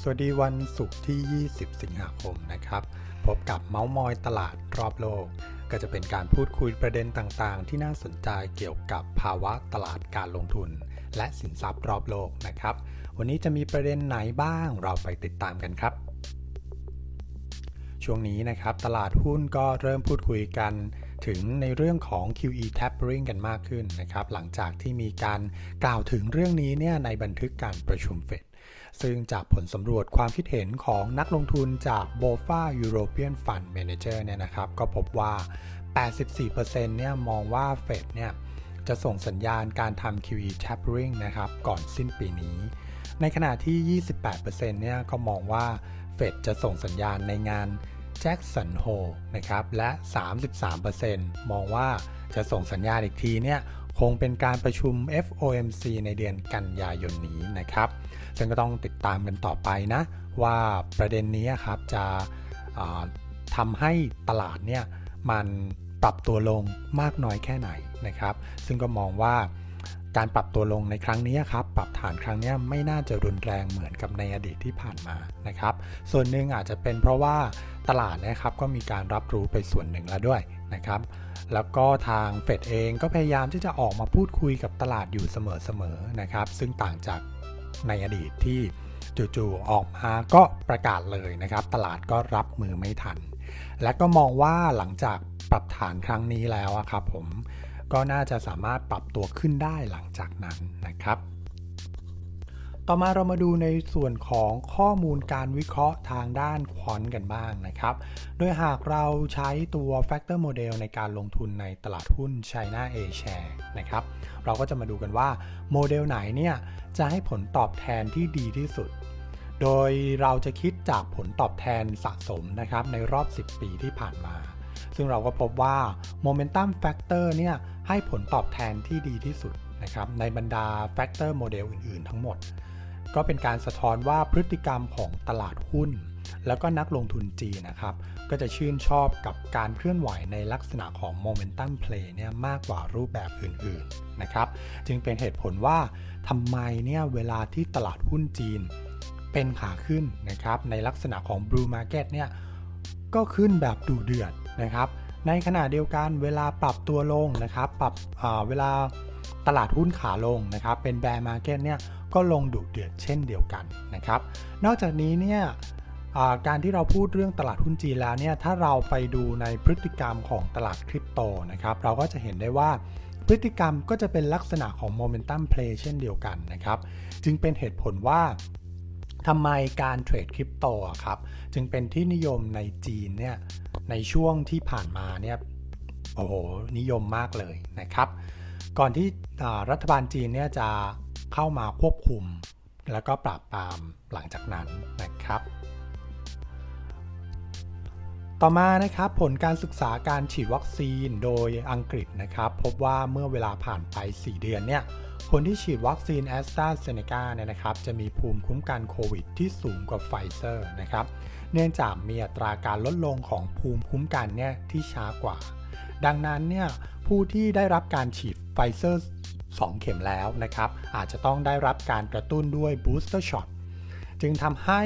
สวัสดีวันศุกร์ที่ 20 สิงหาคมนะครับ พบกับเมาส์มอยตลาดรอบโลก ก็จะเป็นการพูดคุยประเด็นต่างๆ ที่น่าสนใจเกี่ยวกับภาวะตลาดการลงทุน และสินทรัพย์รอบโลกนะครับ วันนี้จะมีประเด็นไหนบ้างเราไปติดตามกันครับ ช่วงนี้นะครับตลาดหุ้นก็เริ่มพูดคุยกันถึงในเรื่องของ QE tapering กันมากขึ้นนะครับ หลังจากที่มีการกล่าวถึงเรื่องนี้เนี่ยในบันทึกการประชุมเฟด ซึ่งจากผลสำรวจความคิดเห็นของนักลงทุนจาก BofA European Fund Manager เนี่ยนะครับ ก็พบว่า 84%เนี่ยมองว่าเฟดเนี่ยจะส่งสัญญาณการทำ QE tapering นะครับก่อนสิ้นปีนี้ ในขณะที่ 28%เนี่ยก็มองว่าเฟดจะส่งสัญญาณในงานแจ็คสันโฮนะครับ และ 33%มองว่าจะส่งสัญญาณอีกทีเนี่ย คงเป็นการประชุม FOMC ในเดือนกันยายนนี้นะครับ ซึ่งก็ต้องติดตามกันต่อไปนะ ว่าประเด็นนี้ครับจะทำให้ตลาดเนี่ยมันปรับตัวลงมากน้อยแค่ไหนนะครับ ซึ่งก็มองว่าการปรับตัวลงในครั้งนี้ครับ ปรับฐานครั้งนี้ไม่น่าจะรุนแรงเหมือนกับในอดีตที่ผ่านมานะครับ ส่วนหนึ่งอาจจะเป็นเพราะว่าตลาดนะครับก็มีการรับรู้ไปส่วนหนึ่งแล้วด้วย นะครับแล้วก็ทางเฟดเองก็พยายามที่จะออกมาพูดคุยกับตลาดอยู่เสมอๆนะครับ ซึ่งต่างจากในอดีตที่จู่ๆออกมาก็ประกาศเลยนะครับ ตลาดก็รับมือไม่ทัน และก็มองว่าหลังจากปรับฐานครั้งนี้แล้วครับผมก็น่าจะสามารถปรับตัวขึ้นได้หลังจากนั้นนะครับ ต่อมาเรามาดูในส่วนของข้อมูลการวิเคราะห์ทางด้านควอนกันบ้างนะครับ โดยหากเราใช้ตัว Factor Model ในการลงทุนในตลาดหุ้น China A Share นะครับ เราก็จะมาดูกันว่าโมเดลไหนเนี่ยจะให้ผลตอบแทนที่ดีที่สุด โดยเราจะคิดจากผลตอบแทนสะสมนะครับในรอบ 10 ปีที่ผ่านมา ซึ่งเราก็พบว่า Momentum Factor เนี่ยให้ผลตอบแทนที่ดีที่สุดนะครับในบรรดา Factor Model อื่น ๆ ทั้งหมด ก็เป็นการสะท้อนว่าพฤติกรรมของตลาดหุ้น แล้วก็นักลงทุนจีนนะครับ ก็จะชื่นชอบกับการเคลื่อนไหวในลักษณะของ Momentum Play เนี่ยมากกว่ารูปแบบอื่นๆนะครับ จึงเป็นเหตุผลว่าทำไมเนี่ยเวลาที่ตลาดหุ้นจีน เป็นขาขึ้นนะครับ ในลักษณะของ Blue Market เนี่ยก็ขึ้นแบบดูเดือดนะครับ ในขณะเดียวกันเวลาปรับตัวลงนะครับปรับเวลาตลาดหุ้นขาลงนะครับ เป็น Bear Market เนี่ยก็ลงดุเดือดเช่นเดียวกันนะครับ นอกจากนี้เนี่ยการที่เราพูดเรื่องตลาดหุ้นจีนแล้วเนี่ยถ้าเราไปดูในพฤติกรรมของตลาดคริปโตนะครับ เราก็จะเห็นได้ว่าพฤติกรรมก็จะเป็นลักษณะของ Momentum Play เช่นเดียวกันนะครับ จึงเป็นเหตุผลว่าทำไมการเทรดคริปโตครับ จึงเป็นที่นิยมในจีนเนี่ย ในช่วงที่ผ่านมาเนี่ยโอ้โหนิยมมากเลยนะครับ ก่อนที่รัฐบาลจีนเนี่ยจะเข้ามาควบคุม แล้วก็ปราบปรามหลังจากนั้นนะครับ ต่อมานะครับผลการศึกษาการฉีดวัคซีนโดยอังกฤษนะครับพบว่าเมื่อเวลาผ่านไป 4 เดือนเนี่ยคนที่ฉีดวัคซีนแอสตราเซเนกาเนี่ยนะครับจะมีภูมิคุ้มกันโควิดที่สูงกว่าไฟเซอร์นะครับเนื่องจากมีอัตราการลดลงของภูมิคุ้มกันเนี่ยที่ช้ากว่า ดังนั้นเนี่ยผู้ที่ได้รับการฉีดไฟเซอร์ 2 เข็มแล้วนะครับอาจจะต้องได้รับการกระตุ้นด้วยบูสเตอร์ช็อตจึงทำให้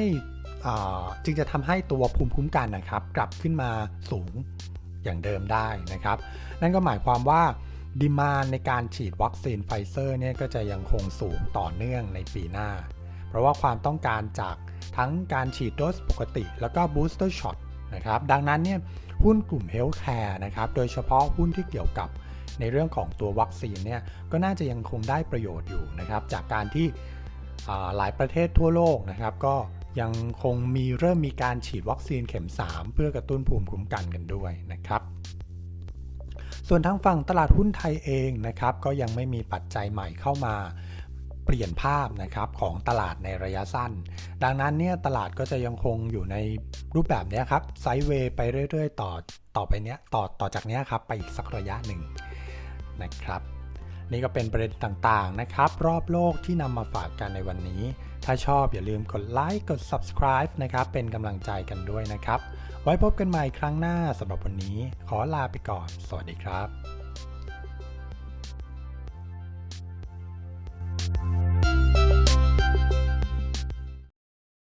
จึงจะทำให้ตัวภูมิคุ้มกันนะครับ กลับขึ้นมาสูงอย่างเดิมได้นะครับ นั่นก็หมายความว่าดีมาในการฉีดวัคซีนไฟเซอร์เนี่ยก็จะยังคงสูงต่อเนื่องในปีหน้า เพราะว่าความต้องการจากทั้งการฉีดโดสปกติ แล้วก็บูสเตอร์ช็อตนะครับ ดังนั้นเนี่ยหุ้นกลุ่มเฮลท์แคร์นะครับ โดยเฉพาะหุ้นที่เกี่ยวกับในเรื่องของตัววัคซีนเนี่ยก็น่าจะยังคงได้ประโยชน์อยู่นะครับ จากการที่หลายประเทศทั่วโลกนะครับ ก็ ยังคงมีเริ่มมีการฉีดวัคซีนเข็ม 3 เพื่อกระตุ้นภูมิคุ้มกันกันด้วยนะครับ ส่วนทางฝั่งตลาดหุ้นไทยเองนะครับ ก็ยังไม่มีปัจจัยใหม่เข้ามาเปลี่ยนภาพนะครับของตลาดในระยะสั้น ดังนั้นเนี่ยตลาดก็จะยังคงอยู่ในรูปแบบนี้ครับไซด์เวย์ไปเรื่อย ๆ ต่อต่อไปเนี้ยต่อต่อจากนี้ครับไปอีกสักระยะหนึ่งนะครับ นี่ก็เป็นประเด็นต่างๆนะครับ รอบโลกที่นำมาฝากกันในวันนี้ ถ้าชอบอย่าลืมกดไลค์กด subscribe นะครับ เป็นกำลังใจกันด้วยนะครับ ไว้พบกันใหม่ครั้งหน้าสำหรับวันนี้ ขอลาไปก่อน สวัสดีครับ